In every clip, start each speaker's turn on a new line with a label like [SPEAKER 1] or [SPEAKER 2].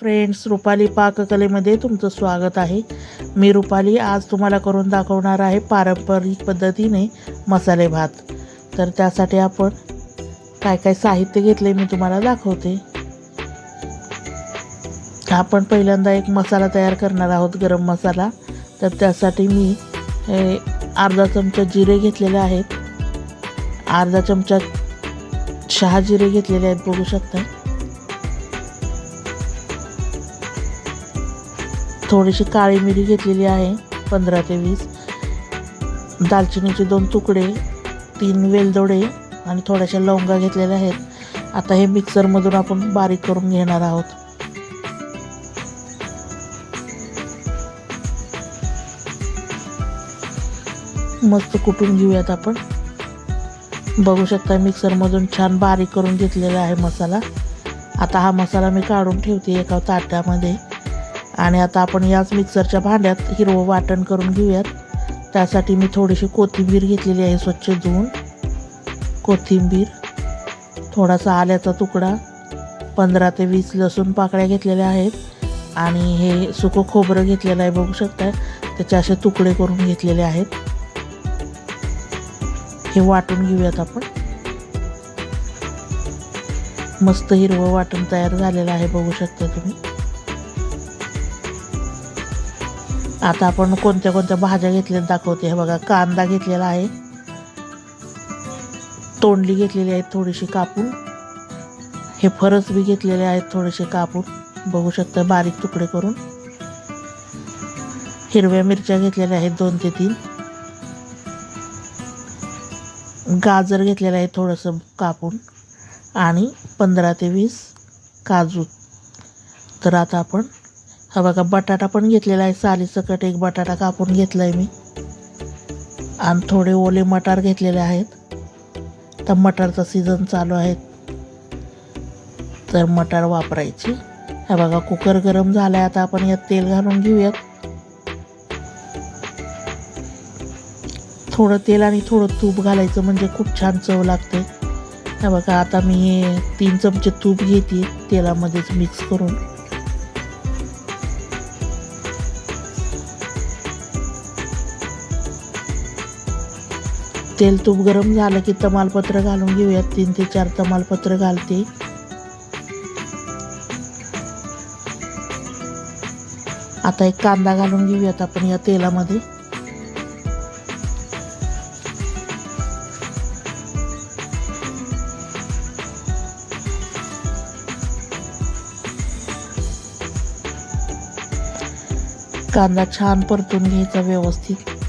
[SPEAKER 1] Friends Rupali पाककलेमध्ये तुमचं स्वागत आहे. मी रुपाली आज तुम्हाला करून दाखवणार आहे पारंपरिक पद्धतीने मसाले भात. तर त्यासाठी आपण काय काय साहित्य घेतले मी तुम्हाला दाखवते. आपण पहिल्यांदा एक मसाला तयार करणार आहोत गरम मसाला. तर त्यासाठी मी हे अर्धा चमचा जिरे घेतलेले आहेत. अर्धा चमचा शहा जिरे घेतलेले आहेत बघू शकता. थोडीशी काळी मिरी घेतलेली आहे पंधरा ते वीस. दालचिनीचे दोन तुकडे तीन वेलदोडे आणि थोड्याशा लवंगा घेतलेल्या आहेत. आता हे मिक्सरमधून आपण बारीक करून घेणार आहोत. मस्त कुटून घेऊयात आपण. बघू शकता मिक्सरमधून छान बारीक करून घेतलेला आहे मसाला. आता हा मसाला मी काढून ठेवते एका ताट्यामध्ये आणि आता आपण याच मिक्सरच्या भांड्यात हिरवं वाटण करून घेऊयात. त्यासाठी मी थोडीशी कोथिंबीर घेतलेली आहे स्वच्छ धुवून. कोथिंबीर थोडासा आल्याचा तुकडा पंधरा ते वीस लसूण पाकळ्या घेतलेल्या आहेत. आणि हे सुकं खोबरं घेतलेलं आहे बघू शकता. त्याचे असे तुकडे करून घेतलेले आहेत. हे वाटून घेऊयात आपण. मस्त हिरवं वाटण तयार झालेलं आहे बघू शकता तुम्ही. आता आपण कोणत्या कोणत्या भाज्या घेतल्या दाखवते. हे बघा कांदा घेतलेला आहे. तोंडली घेतलेली आहे थोडीशी कापून. हे फरस बी घेतलेले आहेत थोडेसे कापून. बघू शकता बारीक तुकडे करून. हिरव्या मिरच्या घेतलेल्या आहेत दोन ते तीन. गाजर घेतलेलं आहे थोडंसं कापून. आणि पंधरा ते वीस काजू. तर आता आपण हा बघा बटाटा पण घेतलेला आहे. सालीसकट एक बटाटा कापून घेतला आहे मी. आणि थोडे ओले मटार घेतलेले आहेत. तर मटारचा सीझन चालू आहे. तर मटार वापरायची. हा बघा कुकर गरम झाला आहे आता आपण यात तेल घालून घेऊयात. थोडं तेल आणि थोडं तूप घालायचं म्हणजे खूप छान चव लागते. हा बघा आता मी हे तीन चमचे तूप घेते. तेलामध्येच मिक्स करून. तेल तूप गरम झालं की तमालपत्र घालून घेऊयात. तीन ते चार तमालपत्र घालते. आता एक कांदा घालून घेऊयात आपण या तेलामध्ये. कांदा छान परतून घ्यायचा व्यवस्थित.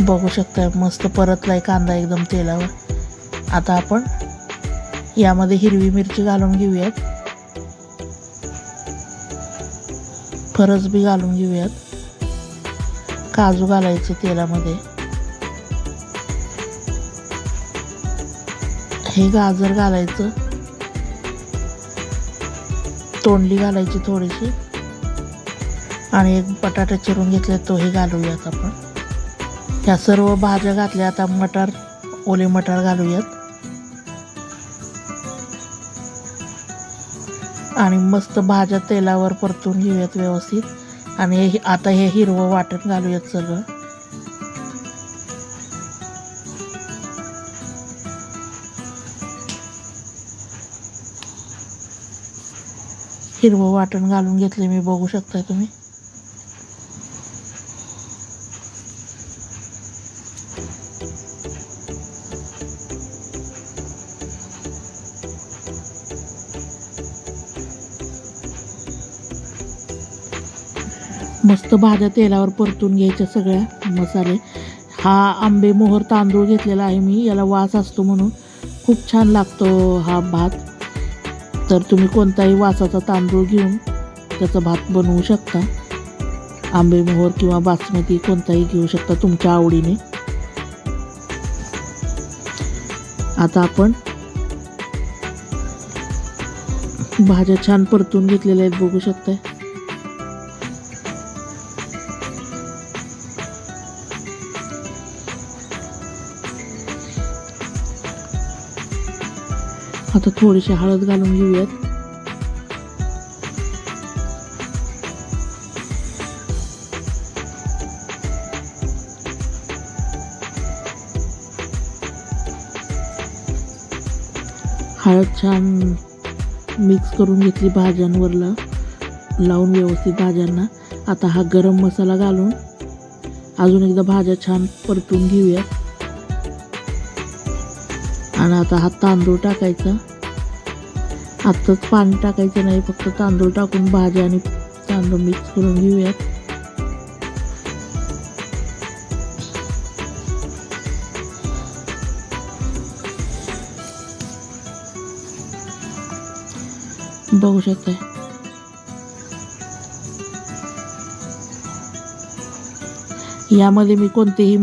[SPEAKER 1] बघू शकताय. मस्त परतला आहे कांदा एकदम तेलावर. आता आपण यामध्ये हिरवी मिरची घालून घेऊयात. फरस बी घालून घेऊयात. काजू घालायचे तेलामध्ये. हे गाजर घालायचं. तोंडली घालायची थोडीशी. आणि एक बटाटा चिरून घेतले तोही घालूयात आपण. ह्या सर्व भाज्या घातल्या. आता मटार ओले मटार घालूयात. आणि मस्त भाज्या तेलावर परतून घेऊयात व्यवस्थित. आणि हे आता हे हिरवं वाटण घालूयात सगळं. हिरवं वाटण घालून घेतले मी बघू शकता तुम्ही? मस्त भाज्या तेलावर परतून घ्यायच्या सगळ्या मसाले. हा आंबे मोहर तांदूळ घेतलेला आहे मी याला वास असतो म्हणून खूप छान लागतो हा भात. तर तुम्ही कोणताही वासाचा तांदूळ घेऊन त्याचा भात बनवू शकता. आंबे मोहर किंवा बासमती कोणताही घेऊ शकता तुमच्या आवडीने. आता आपण भाज्या छान परतून घेतलेल्या आहेत बघू शकताय. आता थोडीशी हळद घालून घेऊयात. हळद छान मिक्स करून घेतली भाज्यांवरला लावून व्यवस्थित भाज्यांना. आता हा गरम मसाला घालून अजून एकदा भाज्या छान परतून घेऊयात. आणि आता हा तांदूळ टाकायचा. आत्ताच पाणी टाकायचं नाही फक्त तांदूळ टाकून भाज्या आणि तांदूळ मिक्स करून घेऊयात. बघू शकता यामध्ये मी कोणतेही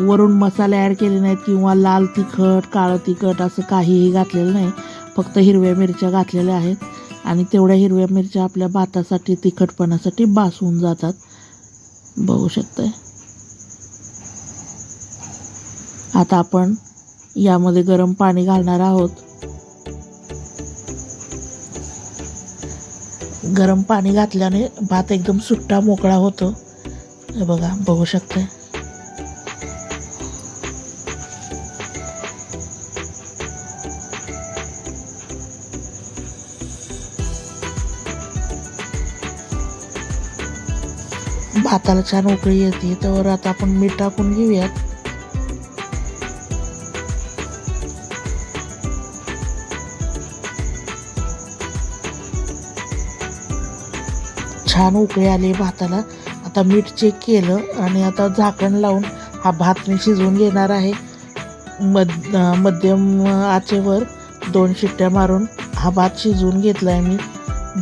[SPEAKER 1] वरून मसाले ॲड केले नाहीत किंवा लाल तिखट काळं तिखट असं काहीही घातलेलं नाही. फक्त हिरव्या मिरच्या घातलेल्या आहेत आणि तेवढ्या हिरव्या मिरच्या आपल्या भातासाठी तिखटपणासाठी बास होऊन जातात. बघू शकताय. आता आपण यामध्ये गरम पाणी घालणार आहोत. गरम पाणी घातल्याने भात एकदम सुट्टा मोकळा होतो. हे बघा बघू शकताय. भाताला छान उकळी येते तर आता आपण मीठ टाकून घेऊयात. छान उकळी आली भाताला. आता मीठ चेक केलं आणि आता झाकण लावून हा भात मी शिजवून घेणार आहे. मध मध्यम आचेवर दोन शिट्ट्या मारून हा भात शिजवून घेतला आहे मी.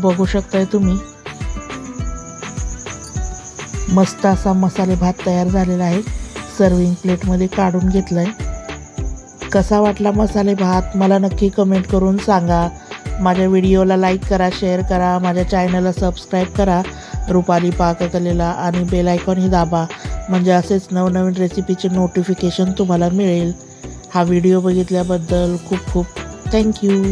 [SPEAKER 1] बघू शकताय तुम्ही. मस्त असा मसाले भात तयार झालेला आहे. सर्विंग प्लेटमध्ये काढून घेतला आहे कसा वाटला मसाले भात? मला नक्की कमेंट करून सांगा. माझ्या व्हिडिओला लाईक करा शेअर करा. माझ्या चॅनलला सबस्क्राईब करा. रुपाली पाककलेला आणि बेलायकॉनही दाबा. म्हणजे असेच नवनवीन रेसिपीचे नोटिफिकेशन तुम्हाला मिळेल. हा व्हिडिओ बघितल्याबद्दल खूप खूप थँक्यू